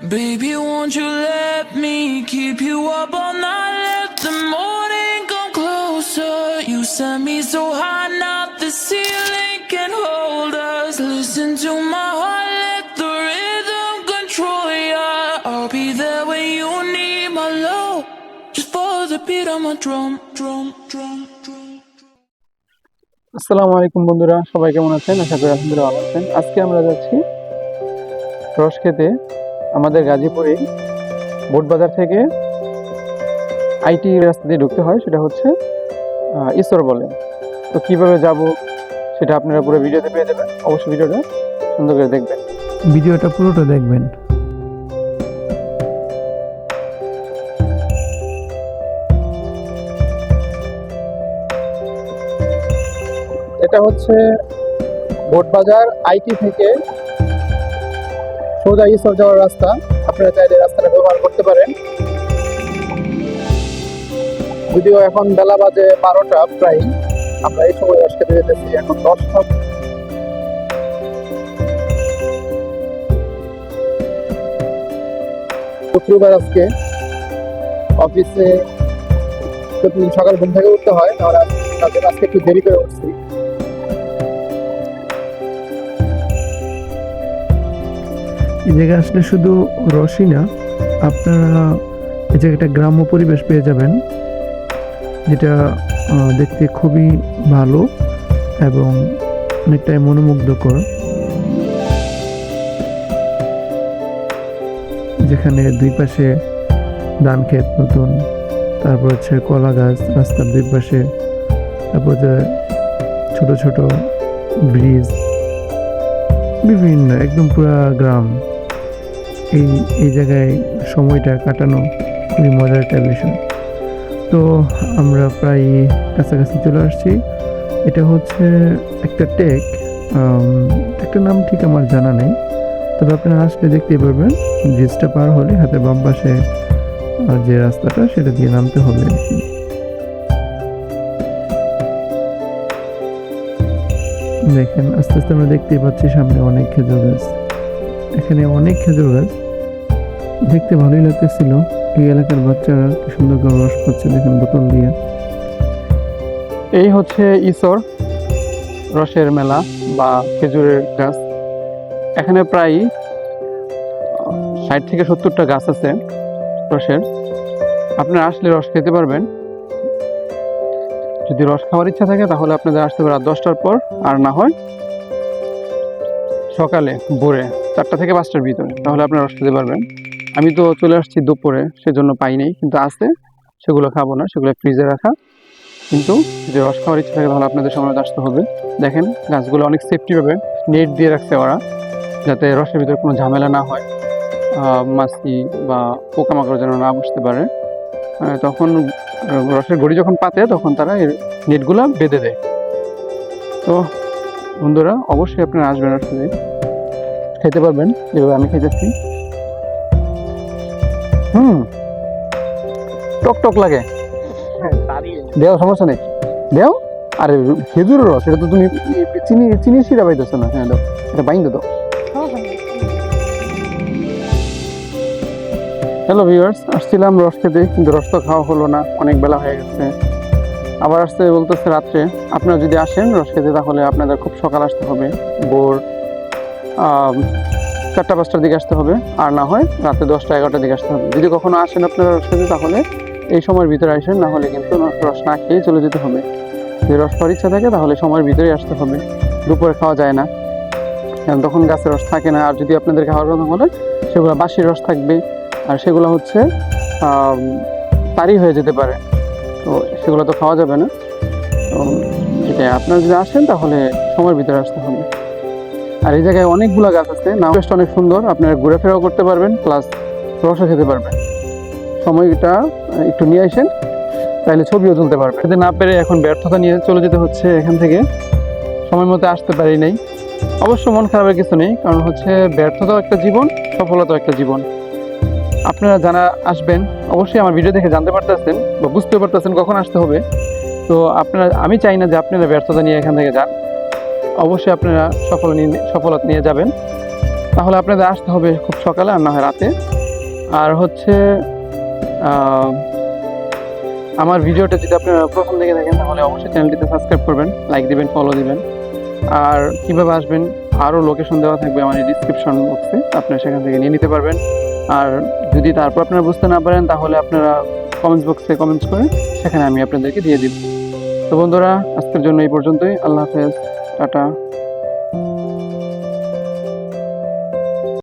Baby, won't you let me keep you up all night? Let the morning come closer. You set me so high, not the ceiling can hold us. Listen to my heart, let the rhythm control ya. I'll be there when you need my love. Just follow the beat of my drum, drum, drum. আসসালামু আলাইকুম বন্ধুরা সবাই কেমন আছেন আশা করি আলহামদুলিল্লাহ ভালো আছেন আজকে আমরা যাচ্ছি রস খেতে আমাদের গাজীপুরে বোট বাজার থেকে আইটি রাস্তা দিয়ে ঢুকতে হয় সেটা হচ্ছে ঈশ্বর বলে। তো কীভাবে যাব সেটা আপনারা পুরো ভিডিওতে পেয়ে যাবেন। অবশ্যই ভিডিওটা সুন্দর করে দেখবেন। ভিডিওটা পুরোটা দেখবেন। এটা হচ্ছে বোট বাজার আইটি থেকে সোজা ঈশ্বর যাওয়ার রাস্তা। আপনারা চাইলে রাস্তাটা ব্যবহার করতে পারেন। যদিও এখন বেলা বাজে বারোটা প্রায়, আমরা এই সময় খেতে যেতেছি এখন দশটা। শুক্রবার আজকে অফিসে সকাল ঘুম থেকে উঠতে হয়, তাহলে আজকে একটু দেরি করে উঠছি। এই জায়গায় আসলে শুধু রসই না, আপনারা এই জায়গাটা গ্রাম্য পরিবেশ পেয়ে যাবেন, যেটা দেখতে খুবই ভালো এবং অনেকটাই মনোমুগ্ধকর। যেখানে দুই পাশে ধান ক্ষেত নতুন, তারপর হচ্ছে কলা গাছ, রাস্তার দুই পাশে, তারপর যে ছোট ছোট ব্রিজ, বিভিন্ন, একদম পুরা গ্রাম। এই এই জায়গায় সময়টা কাটানো খুবই মজার একটা বিষয়। তো আমরা প্রায় কাছাকাছি চলে আসছি। এটা হচ্ছে একটা টেক একটা নাম ঠিক আমার জানা নেই। তবে আপনারা আসলে দেখতেই পারবেন ব্রিজটা পার হলে হাতের বাম পাশে যে রাস্তাটা, সেটা দিয়ে নামতে হবে আর কি। দেখেন, আস্তে আস্তে আমরা দেখতেই পাচ্ছি সামনে অনেক খেজুর গাছ। এখানে অনেক খেজুর গাছ। দেখতে ভালোই লাগতেছিল। এই এলাকার বাচ্চারা কি সুন্দর করে রস পাচ্ছে দেখেন বোতল দিয়ে। এই হচ্ছে ঈশ্বর, রসের মেলা বা খেজুরের গাছ। এখানে প্রায় ষাট থেকে সত্তরটা গাছ আছে রসের। আপনারা আসলে রস খেতে পারবেন। যদি রস খাওয়ার ইচ্ছা থাকে তাহলে আপনাদের আসতে রাত দশটার পর, আর না হয় সকালে ভোরে চারটা থেকে পাঁচটার ভিতরে। তাহলে আপনারা রস খেতে পারবেন। আমি তো চলে আসছি দুপুরে, সেজন্য পাই নাই, কিন্তু আছে। সেগুলো খাব না, সেগুলো ফ্রিজে রাখা। কিন্তু যে রস খাওয়ার ইচ্ছা থাকে তাহলে আপনাদের সময় আসতে হবে। দেখেন, গাছগুলো অনেক সেফটিভাবে নেট দিয়ে রাখছে ওরা, যাতে রসের ভিতরে কোনো ঝামেলা না হয় মাছি বা পোকামাকড় যেন না বসতে পারে। তখন রসের গড়ি যখন পাতে, তখন তারা এর নেটগুলো বেঁধে দেয়। তো বন্ধুরা, অবশ্যই আপনারা আসবেন আসলে খেতে পারবেন যেভাবে আমি খেতেছি হুম। টক টক লাগে। দেও, সমস্যা নেই। দেও। আরে, খেজুরের রস, এটা তো তুমি চিনি চিনি সিরা পাইতেছো না। হ্যাঁ দাও। এটা বাইন্ড দাও। হ্যালো ভিউয়ার্স আসছিলাম রস খেতে, কিন্তু রস তো খাওয়া হলো না, অনেক বেলা হয়ে গেছে। আবার আসতে বলতেছে রাত্রে, আপনারা যদি আসেন রস খেতে, তাহলে আপনাদের খুব সকাল আসতে হবে। ভোর চারটা, পাঁচটার দিকে আসতে হবে। আর না হয় রাতে দশটা, এগারোটার দিকে আসতে হবে। যদি কখনো আসেন আপনারা রস তাহলে এই সময়ের ভিতরে আসেন। না হলে কিন্তু রস না খেয়ে চলে যেতে হবে। যদি রস খাওয়ার ইচ্ছা থাকে, তাহলে সময়ের ভিতরেই আসতে হবে। দুপুরে খাওয়া যায় না। তখন গাছের রস থাকে না। আর যদি আপনাদের খাওয়ার কথা বলে, সেগুলো বাসি রস থাকবে। আর সেগুলো হচ্ছে তারই হয়ে যেতে পারে। তো সেগুলো তো খাওয়া যাবে না। তো এটাই। আপনারা যদি আসেন, তাহলে সময়ের ভিতরে আসতে হবে। আর এই জায়গায় অনেকগুলো গাছ আছে। নাম অনেক সুন্দর। আপনারা ঘুরেফেরাও করতে পারবেন, প্লাস রসও খেতে পারবেন। সময়টা একটু নিয়ে আসেন, তাহলে ছবিও তুলতে পারবে যদি না পেরে এখন ব্যর্থতা নিয়ে চলে যেতে হচ্ছে এখান থেকে। সময় মতো আসতে পারি নাই। অবশ্য মন খারাপের কিছু নেই, কারণ হচ্ছে ব্যর্থতাও একটা জীবন, সফলতাও একটা জীবন। আপনারা যারা আসবেন, অবশ্যই আমার ভিডিও দেখে জানতে পারতেছেন বা বুঝতে পারতেছেন কখন আসতে হবে। তো আপনারা, আমি চাই না যে আপনারা ব্যর্থতা নিয়ে এখান থেকে যান। অবশ্যই আপনারা সফল নিয়ে সফলতা নিয়ে যাবেন। তাহলে আপনাদের আসতে হবে খুব সকালে, আর না হয় রাতে। আর হচ্ছে আমার ভিডিওটা যদি আপনারা প্রথম দেখে থাকেন, তাহলে অবশ্যই চ্যানেলটিতে সাবস্ক্রাইব করবেন, লাইক দিবেন ফলো দিবেন। আর কীভাবে আসবেন, আরও লোকেশন দেওয়া থাকবে আমার এই ডিসক্রিপশন বক্সে আপনারা সেখান থেকে নিয়ে নিতে পারবেন। আর যদি তারপর আপনারা বুঝতে না পারেন, তাহলে আপনারা কমেন্টস বক্সে কমেন্টস করে সেখানে আমি আপনাদেরকে দিয়ে দিব। তো বন্ধুরা, আজকের জন্য এই পর্যন্তই। আল্লাহ হাফেজ। টাটা।